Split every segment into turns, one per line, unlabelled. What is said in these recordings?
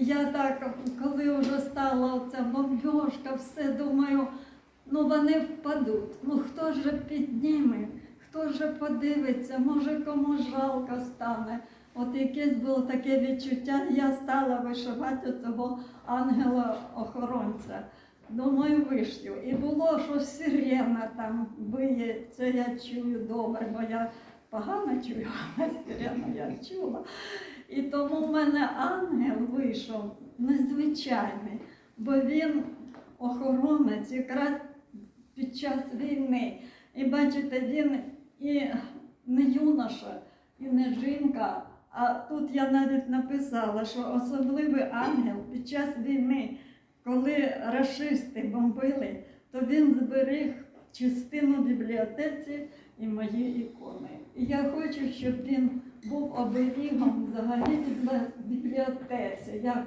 Я так, коли вже стала оця бомбьошка, все думаю, ну вони впадуть. Ну хто ж підніме, хто ж подивиться, може комусь жалко стане. От якесь було таке відчуття, я стала вишивати цього ангела-охоронця. Думаю, вишью. І було, що сирена там биє, це я чую добре, бо я погано чую, а сирену я чула. І тому в мене ангел вийшов незвичайний, бо він охоронець якраз під час війни. І бачите, він і не юноша, і не жінка. А тут я навіть написала, що особливий ангел під час війни, коли рашисти бомбили, то він зберіг частину бібліотеці і мої ікони. І я хочу, щоб він був оберігом взагалі бібліотеці, як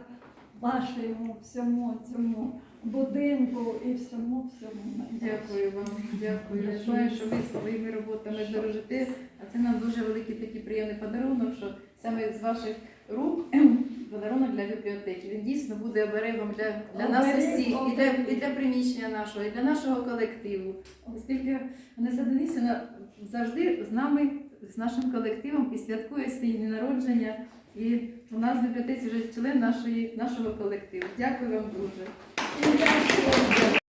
вашому всьому цьому будинку і всьому всьому.
Дякую вам, дякую. Я знаю, що ви своїми роботами дорожите, а це нам дуже великий такий приємний подарунок, що саме з ваших подарунок для бібліотеки. Він дійсно буде оберегом для, для нас
Оберег,
усіх, і для,
оберег.
і для приміщення нашого, і для нашого колективу. Оскільки Анеса Денисівна завжди з нами, з нашим колективом і святкує свій дні народження. І у нас в бібліотеці вже член нашої, нашого колективу. Дякую вам дуже.
Дякую.